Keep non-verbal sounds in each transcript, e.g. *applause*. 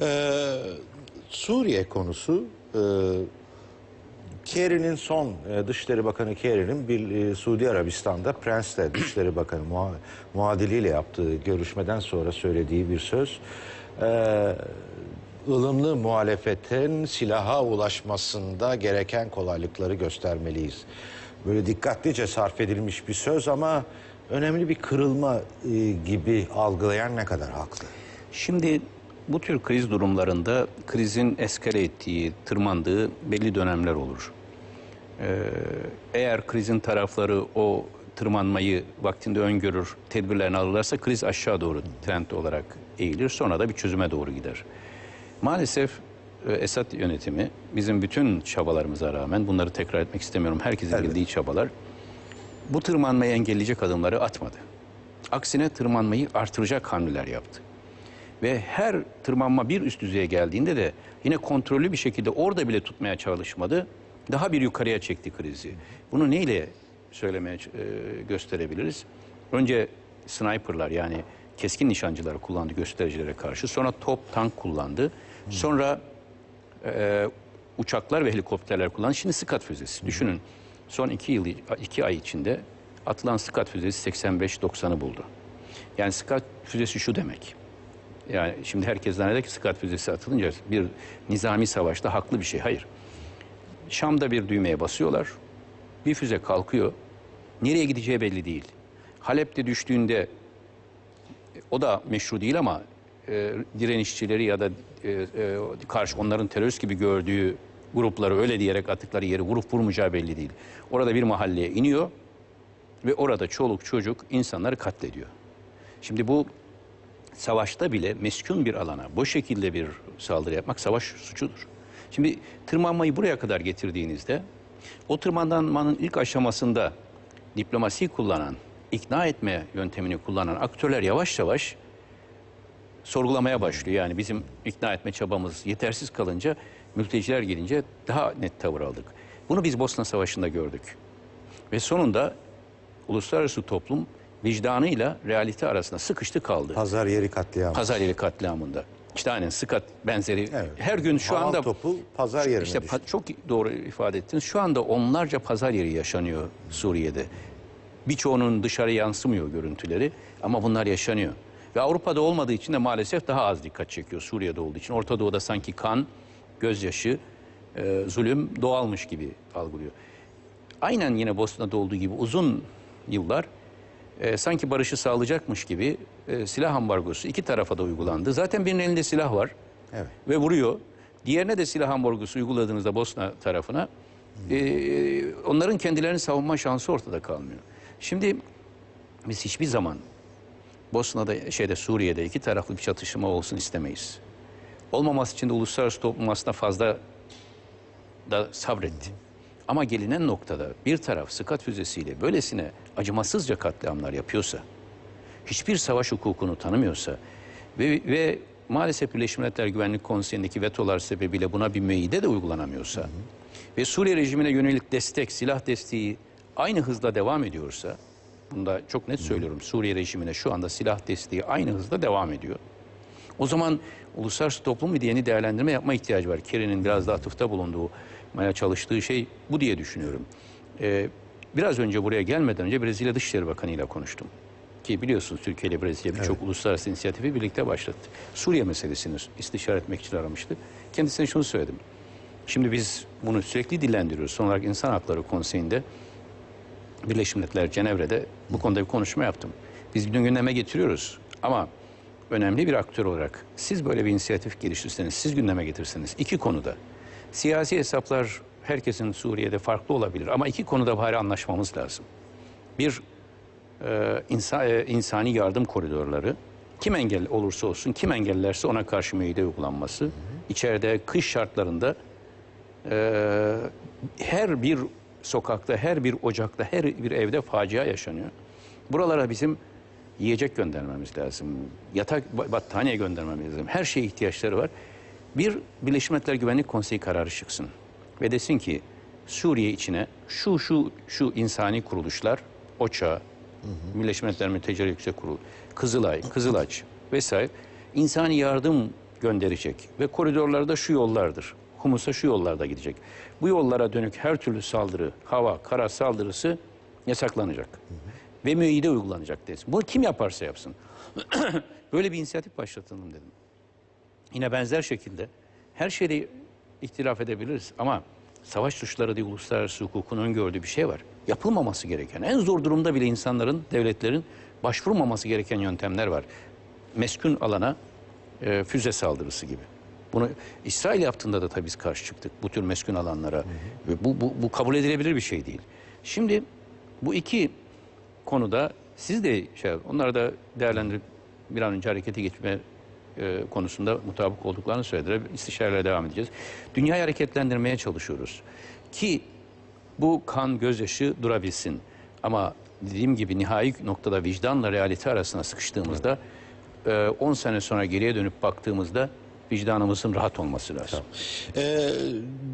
Ee, Suriye konusu e, Kerry'nin son e, Dışişleri Bakanı Kerry'nin bir e, Suudi Arabistan'da Prens'le Dışişleri Bakanı muha, muadiliyle yaptığı görüşmeden sonra söylediği bir söz. Ee, ılımlı muhalefetin silaha ulaşmasında gereken kolaylıkları göstermeliyiz. Böyle dikkatlice sarf edilmiş bir söz ama önemli bir kırılma e, gibi algılayan ne kadar haklı? Şimdi bu tür kriz durumlarında krizin eskale ettiği, tırmandığı belli dönemler olur. Ee, eğer krizin tarafları o tırmanmayı vaktinde öngörür, tedbirlerini alırlarsa kriz aşağı doğru trend olarak eğilir. Sonra da bir çözüme doğru gider. Maalesef e, Esad yönetimi bizim bütün çabalarımıza rağmen bunları tekrar etmek istemiyorum. Herkesin Elbette. bildiği çabalar bu tırmanmayı engelleyecek adımları atmadı. Aksine tırmanmayı artıracak hamleler yaptı. Ve her tırmanma bir üst düzeye geldiğinde de yine kontrollü bir şekilde orada bile tutmaya çalışmadı. Daha bir yukarıya çekti krizi. Bunu neyle söylemeye e, gösterebiliriz? Önce sniperlar yani keskin nişancıları kullandı göstericilere karşı. Sonra top, tank kullandı. Sonra e, uçaklar ve helikopterler kullandı. Şimdi Scud füzesi. Düşünün son iki yıl, iki ay içinde atılan Scud füzesi 85-90'ı buldu. Yani Scud füzesi şu demek. Yani şimdi herkes zanneder ki Scud füzesi atılınca bir nizami savaşta haklı bir şey. Hayır. Şam'da bir düğmeye basıyorlar. Bir füze kalkıyor. Nereye gideceği belli değil. Halep'te düştüğünde o da meşru değil ama e, direnişçileri ya da e, e, karşı onların terörist gibi gördüğü grupları öyle diyerek attıkları yeri vurup vurmayacağı belli değil. Orada bir mahalleye iniyor ve orada çoluk çocuk insanları katlediyor. Şimdi bu savaşta bile meskun bir alana bu şekilde bir saldırı yapmak savaş suçudur. Şimdi tırmanmayı buraya kadar getirdiğinizde o tırmanmanın ilk aşamasında diplomasi kullanan, ikna etme yöntemini kullanan aktörler yavaş yavaş sorgulamaya başlıyor. Yani bizim ikna etme çabamız yetersiz kalınca mülteciler gelince daha net tavır aldık. Bunu biz Bosna Savaşı'nda gördük. Ve sonunda uluslararası toplum vicdanıyla realite arasında sıkıştı kaldı. Pazar yeri katliamı. Pazar yeri katliamında. İşte aynen Sıkat benzeri. Evet. Her gün şu Havan anda topu pazar yerine işte düştü. çok doğru ifade ettiniz. Şu anda onlarca pazar yeri yaşanıyor Suriye'de. Birçoğunun dışarı yansımıyor görüntüleri ama bunlar yaşanıyor. Ve Avrupa'da olmadığı için de maalesef daha az dikkat çekiyor Suriye'de olduğu için. Orta Doğu'da sanki kan, gözyaşı, e, zulüm doğalmış gibi algılıyor. Aynen yine Bosna'da olduğu gibi uzun yıllar e, sanki barışı sağlayacakmış gibi e, silah ambargosu iki tarafa da uygulandı. Zaten birinin elinde silah var Evet. ve vuruyor. Diğerine de silah ambargosu uyguladığınızda Bosna tarafına e, onların kendilerini savunma şansı ortada kalmıyor. Şimdi biz hiçbir zaman Bosna'da şeyde Suriye'de iki taraflı bir çatışma olsun istemeyiz. Olmaması için de uluslararası toplum aslında fazla da sabretti. Ama gelinen noktada bir taraf Sıkat füzesiyle böylesine acımasızca katliamlar yapıyorsa, hiçbir savaş hukukunu tanımıyorsa ve, ve maalesef Birleşmiş Milletler Güvenlik Konseyi'ndeki vetolar sebebiyle buna bir müeyyide de uygulanamıyorsa ve Suriye rejimine yönelik destek, silah desteği aynı hızla devam ediyorsa, bunda çok net söylüyorum Suriye rejimine şu anda silah desteği aynı hızda devam ediyor. O zaman uluslararası toplum bir yeni değerlendirme yapma ihtiyacı var. Kerry'nin biraz da atıfta bulunduğu, maya çalıştığı şey bu diye düşünüyorum. Ee, biraz önce buraya gelmeden önce Brezilya Dışişleri Bakanı ile konuştum. Ki biliyorsunuz Türkiye ile Brezilya birçok uluslararası inisiyatifi birlikte başlattı. Suriye meselesini istişare etmek için aramıştı. Kendisine şunu söyledim. Şimdi biz bunu sürekli dillendiriyoruz. Son olarak İnsan Hakları Konseyi'nde Birleşmiş Milletler Cenevre'de bu konuda bir konuşma yaptım. Biz bir gündeme getiriyoruz ama önemli bir aktör olarak siz böyle bir inisiyatif geliştirseniz, siz gündeme getirseniz iki konuda. Siyasi hesaplar herkesin Suriye'de farklı olabilir ama iki konuda bari anlaşmamız lazım. Bir, e, insa, e, insani yardım koridorları kim engel olursa olsun, kim engellerse ona karşı müeyyide uygulanması. İçeride kış şartlarında e, her bir sokakta, her bir ocakta, her bir evde facia yaşanıyor. Buralara bizim yiyecek göndermemiz lazım. Yatak, ba- battaniye göndermemiz lazım. Her şeye ihtiyaçları var. Bir Birleşmiş Milletler Güvenlik Konseyi kararı çıksın. Ve desin ki Suriye içine şu şu şu insani kuruluşlar, OÇA, Birleşmiş Milletler Mülteciler Yüksek Kurulu, Kızılay, Kızılaç vesaire insani yardım gönderecek. Ve koridorları da şu yollardır. Humus'a şu yollarda gidecek. Bu yollara dönük her türlü saldırı, hava, kara saldırısı yasaklanacak. Ve müeyyide uygulanacak desin. Bunu kim yaparsa yapsın. *clears throat* Böyle bir inisiyatif başlatalım dedim. Yine benzer şekilde her şeyde ihtilaf edebiliriz ama savaş suçları diye uluslararası hukukun öngördüğü bir şey var. Yapılmaması gereken, en zor durumda bile insanların, devletlerin başvurmaması gereken yöntemler var. Meskun alana e, füze saldırısı gibi. Bunu İsrail yaptığında da tabii biz karşı çıktık bu tür meskun alanlara. Ve Bu, bu, bu kabul edilebilir bir şey değil. Şimdi bu iki konuda siz de şey, onları da değerlendirip bir an önce harekete geçme e, konusunda mutabık olduklarını söylediler. İstişareyle devam edeceğiz. Dünyayı hareketlendirmeye çalışıyoruz. Ki bu kan gözyaşı durabilsin. Ama dediğim gibi nihai noktada vicdanla realite arasına sıkıştığımızda e, 10 sene sonra geriye dönüp baktığımızda vicdanımızın rahat olması lazım. Ee,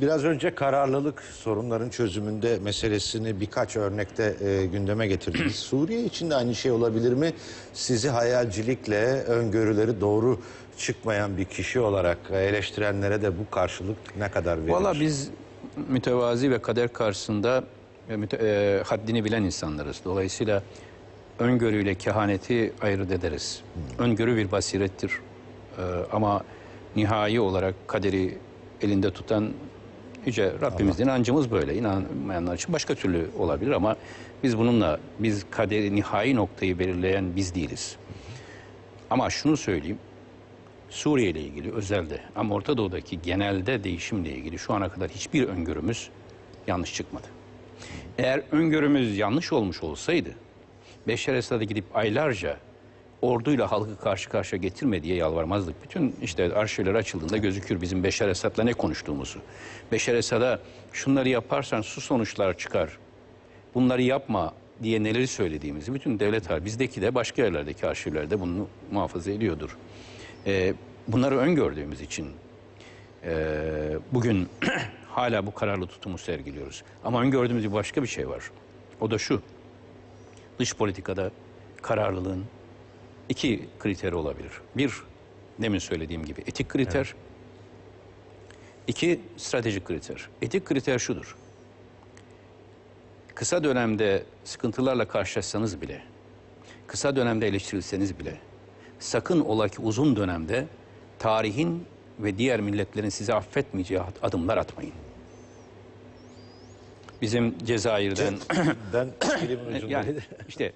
biraz önce kararlılık sorunların çözümünde meselesini birkaç örnekte e, gündeme getirdiniz. *clears throat* Suriye için de aynı şey olabilir mi? Sizi hayalcilikle öngörüleri doğru çıkmayan bir kişi olarak eleştirenlere de bu karşılık ne kadar verir? Valla biz mütevazi ve kader karşısında e, e, haddini bilen insanlarız. Dolayısıyla öngörüyle kehaneti ayırt ederiz. Öngörü bir basirettir. E, ama nihai olarak kaderi elinde tutan Yüce Rabbimizin inancımız böyle. İnanmayanlar için başka türlü olabilir ama biz bununla, biz kaderi nihai noktayı belirleyen biz değiliz. Ama şunu söyleyeyim, Suriye ile ilgili özelde ama Orta Doğu'daki genelde değişimle ilgili şu ana kadar hiçbir öngörümüz yanlış çıkmadı. Eğer öngörümüz yanlış olmuş olsaydı Beşer Esad'a gidip aylarca orduyla halkı karşı karşıya getirme diye yalvarmazdık. Bütün işte arşivler açıldığında gözükür bizim Beşer Esad'la ne konuştuğumuzu. Beşer Esad'a şunları yaparsan su sonuçlar çıkar. Bunları yapma diye neleri söylediğimizi bütün devlet har bizdeki de başka yerlerdeki arşivlerde bunu muhafaza ediyordur. Ee, bunları öngördüğümüz için e, bugün *clears throat* hala bu kararlı tutumu sergiliyoruz. Ama öngördüğümüz bir başka bir şey var. O da şu. Dış politikada kararlılığın iki kriteri olabilir. Bir, demin söylediğim gibi etik kriter. İki, stratejik kriter. Etik kriter şudur. Kısa dönemde sıkıntılarla karşılaşsanız bile, kısa dönemde eleştirilseniz bile, sakın ola ki uzun dönemde tarihin ve diğer milletlerin sizi affetmeyeceği adımlar atmayın. Bizim Cezayir'den *clears throat* Ben *clears throat* yani işte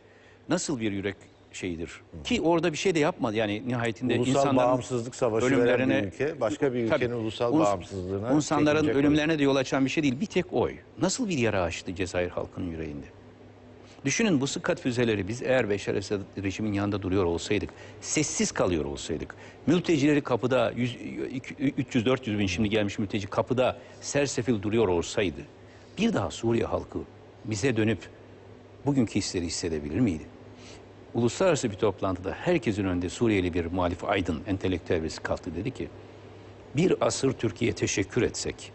nasıl bir yürek şeyidir. Ki orada bir şey de yapmadı. Yani nihayetinde Ulusal insanların bağımsızlık savaşı veren bir ölümlerine ülke, başka bir Tabii, ülkenin ulusal uns- bağımsızlığına insanların ölümlerine de yol açan bir şey değil. Bir tek oy. Nasıl bir yara açtı Cezayir halkının yüreğinde? Düşünün bu sıkat füzeleri biz eğer Beşar Esad rejimin yanında duruyor olsaydık, sessiz kalıyor olsaydık, mültecileri kapıda 300-400 bin şimdi gelmiş mülteci kapıda sersefil duruyor olsaydı, bir daha Suriye halkı bize dönüp bugünkü hisleri hissedebilir miydi? Uluslararası bir toplantıda herkesin önünde Suriyeli bir muhalif aydın, entelektüel birisi kalktı dedi ki, bir asır Türkiye'ye teşekkür etsek,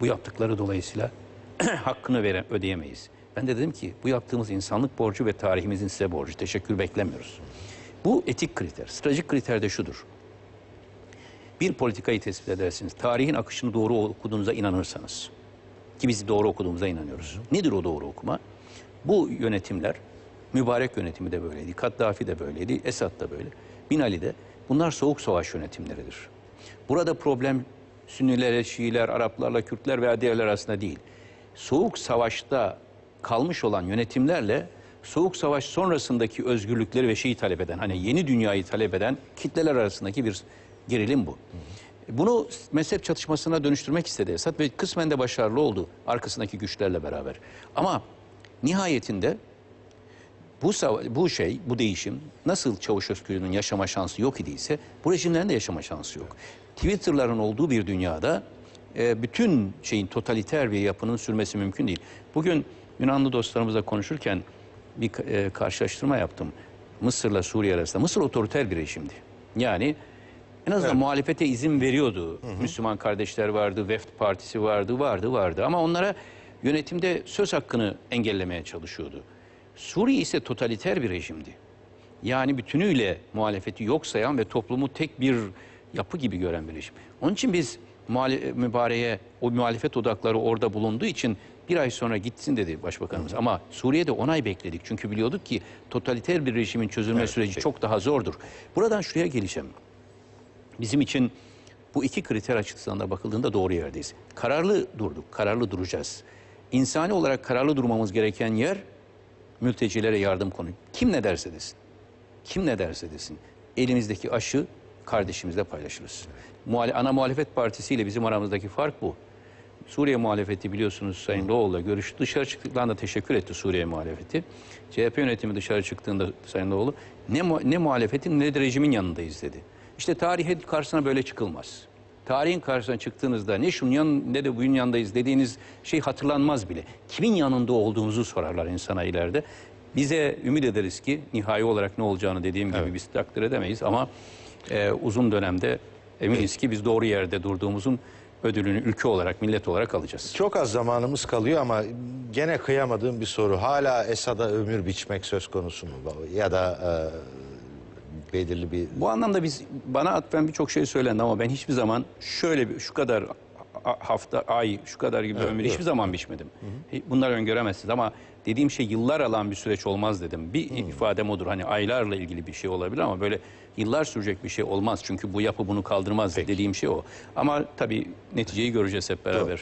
bu yaptıkları dolayısıyla *clears throat* hakkını vere, ödeyemeyiz. Ben de dedim ki bu yaptığımız insanlık borcu ve tarihimizin size borcu. Teşekkür beklemiyoruz. Bu etik kriter. Stratejik kriter de şudur. Bir politikayı tespit edersiniz. Tarihin akışını doğru okuduğunuza inanırsanız. Ki biz doğru okuduğumuza inanıyoruz. Nedir o doğru okuma? Bu yönetimler, mübarek yönetimi de böyleydi. Kaddafi de böyleydi, Esad da böyle. Bin Ali de. Bunlar soğuk savaş yönetimleridir. Burada problem Sünniler, Şiiler, Araplarla, Kürtler veya diğerler arasında değil. Soğuk savaşta kalmış olan yönetimlerle Soğuk Savaş sonrasındaki özgürlükleri ve şeyi talep eden, hani yeni dünyayı talep eden kitleler arasındaki bir gerilim bu. Bunu mezhep çatışmasına dönüştürmek istedi Esad ve kısmen de başarılı oldu arkasındaki güçlerle beraber. Ama nihayetinde bu, bu şey, bu değişim nasıl Çavuşescu'nun yaşama şansı yok idiyse bu rejimlerin de yaşama şansı yok. Twitter'ların olduğu bir dünyada e, bütün şeyin totaliter bir yapının sürmesi mümkün değil. Bugün Yunanlı dostlarımızla konuşurken bir e, karşılaştırma yaptım. Mısır'la Suriye arasında. Mısır otoriter bir rejimdi. Yani en azından muhalefete izin veriyordu. Müslüman kardeşler vardı, Vefd Partisi vardı, vardı, vardı. Ama onlara yönetimde söz hakkını engellemeye çalışıyordu. Suriye ise totaliter bir rejimdi. Yani bütünüyle muhalefeti yok sayan ve toplumu tek bir yapı gibi gören bir rejim. Onun için biz mübareğe o muhalefet odakları orada bulunduğu için bir ay sonra gitsin dedi başbakanımız. Ama Suriye'de 10 ay bekledik. Çünkü biliyorduk ki totaliter bir rejimin çözülme süreci çok daha zordur. Buradan şuraya geleceğim. Bizim için bu iki kriter açısından da bakıldığında doğru yerdeyiz. Kararlı durduk, kararlı duracağız. İnsani olarak kararlı durmamız gereken yer mültecilere yardım konu. Kim ne derse desin. Kim ne derse desin. Elimizdeki aşı kardeşimizle paylaşırız. Muhale- ana muhalefet partisiyle bizim aramızdaki fark bu. Suriye muhalefeti biliyorsunuz Sayın Doğulu'la görüştü. Dışarı çıktıklarında teşekkür etti Suriye muhalefeti. CHP yönetimi dışarı çıktığında Sayın Doğulu ne, mu- ne muhalefetin ne de rejimin yanındayız dedi. İşte tarihin karşısına böyle çıkılmaz. Tarihin karşısına çıktığınızda ne şunun yan ne de bunun yanındayız dediğiniz şey hatırlanmaz bile. Kimin yanında olduğunuzu sorarlar insana ileride. Bize ümit ederiz ki nihai olarak ne olacağını dediğim gibi biz takdir edemeyiz ama e, uzun dönemde eminiz ki biz doğru yerde durduğumuzun ödülünü ülke olarak, millet olarak alacağız. Çok az zamanımız kalıyor ama gene kıyamadığım bir soru. Hala Esad'a ömür biçmek söz konusu mu? Ya da e, belirli bir... Bu anlamda biz bana atfen birçok şey söylendi ama ben hiçbir zaman şöyle bir şu kadar hafta, ay, şu kadar gibi ömür hiçbir zaman biçmedim. E, Bunları öngöremezsiniz ama dediğim şey yıllar alan bir süreç olmaz dedim. Bir ifadem odur. Hani aylarla ilgili bir şey olabilir ama böyle yıllar sürecek bir şey olmaz. Çünkü bu yapı bunu kaldırmaz dediğim şey o. Ama tabii neticeyi göreceğiz hep beraber.